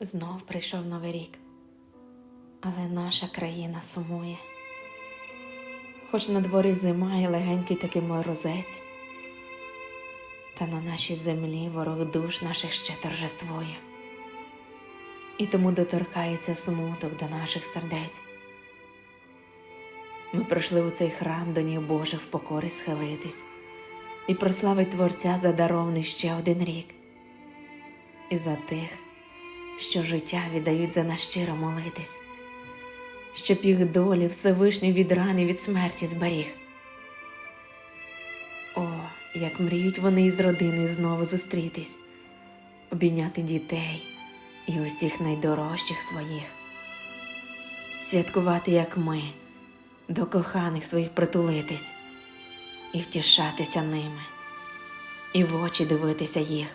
Знов прийшов новий рік, але наша країна сумує. Хоч на дворі зима і легенький такий морозець, та на нашій землі ворог душ наших ще торжествує. І тому доторкається смуток до наших сердець. Ми прийшли у цей храм до ніг Божих в покорі схилитись і прославить Творця за дарований ще один рік, і за тих, що життя віддають за нас щиро молитись, щоб їх долі Всевишній від рани від смерті зберіг. О, як мріють вони із родиною знову зустрітись, обійняти дітей і усіх найдорожчих своїх, святкувати, як ми, до коханих своїх притулитись. І втішатися ними, і в очі дивитися їх.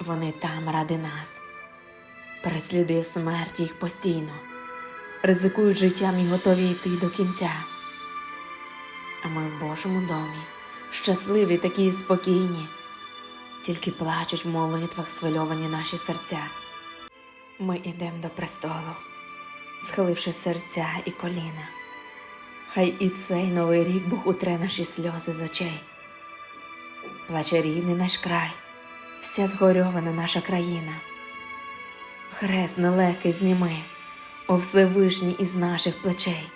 Вони там ради нас, переслідує смерть їх постійно, ризикують життям і готові йти до кінця. А ми в Божому домі, щасливі такі і спокійні, тільки плачуть в молитвах свильовані наші серця. Ми йдемо до престолу, схиливши серця і коліна. Хай і цей новий рік Бог утре наші сльози з очей. Плаче рідний наш край, вся згорьована наша країна. Хрест нелегкий зніми, о Всевишній із наших плечей.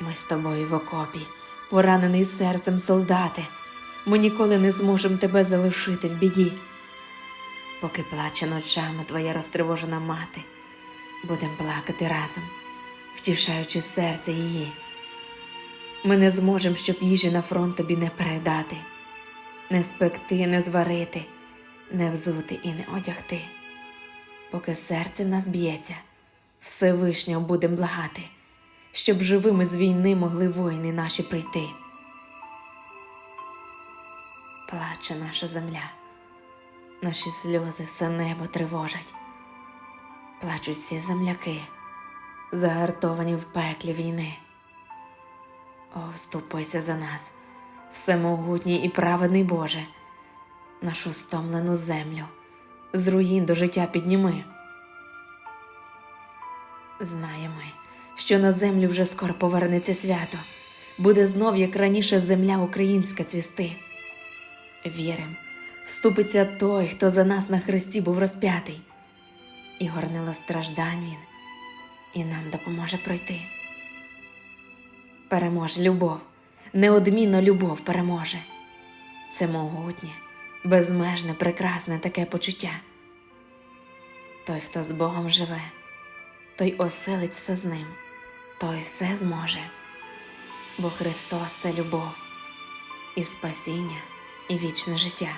Ми з тобою в окопі, поранений серцем солдати. Ми ніколи не зможемо тебе залишити в біді. Поки плаче ночами твоя розтривожена мати, будем плакати разом, втішаючи серце її. Ми не зможемо, щоб їжі на фронт тобі не передати, не спекти, не зварити, не взути і не одягти. Поки серце в нас б'ється, Всевишнього будем благати, щоб живими з війни могли воїни наші прийти. Плаче наша земля, наші сльози все небо тривожать. Плачуть всі земляки, загартовані в пеклі війни. О, вступися за нас, всемогутній і праведний Боже, нашу стомлену землю, з руїн до життя підніми. Знаємо, що на землю вже скоро повернеться свято, буде знов, як раніше, земля українська цвісти. Вірим, вступиться той, хто за нас на хресті був розп'ятий, і горнило страждань він, і нам допоможе пройти. Переможе любов, неодмінно любов переможе. Це могутнє, безмежне, прекрасне таке почуття. Той, хто з Богом живе, той оселить все з ним, той все зможе. Бо Христос це любов і спасіння, і вічне життя.